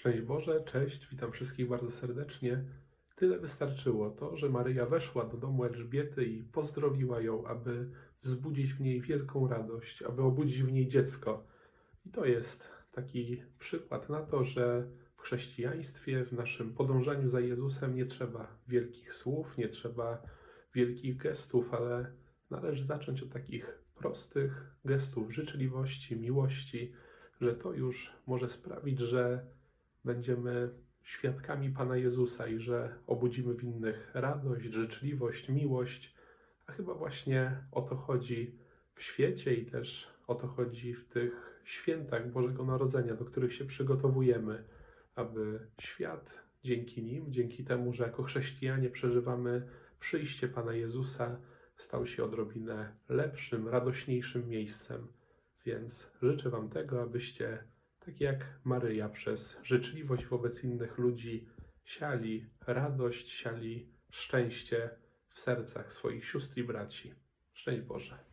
Szczęść Boże, cześć, witam wszystkich bardzo serdecznie. Tyle wystarczyło to, że Maryja weszła do domu Elżbiety i pozdrowiła ją, aby wzbudzić w niej wielką radość, aby obudzić w niej dziecko. I to jest taki przykład na to, że w chrześcijaństwie, w naszym podążaniu za Jezusem nie trzeba wielkich słów, nie trzeba wielkich gestów, ale należy zacząć od takich prostych gestów życzliwości, miłości, że to już może sprawić, że będziemy świadkami Pana Jezusa i że obudzimy w innych radość, życzliwość, miłość. A chyba właśnie o to chodzi w świecie i też o to chodzi w tych świętach Bożego Narodzenia, do których się przygotowujemy, aby świat dzięki nim, dzięki temu, że jako chrześcijanie przeżywamy przyjście Pana Jezusa, stał się odrobinę lepszym, radośniejszym miejscem. Więc życzę Wam tego, abyście, tak jak Maryja, przez życzliwość wobec innych ludzi siali radość, siali szczęście w sercach swoich sióstr i braci. Szczęść Boże.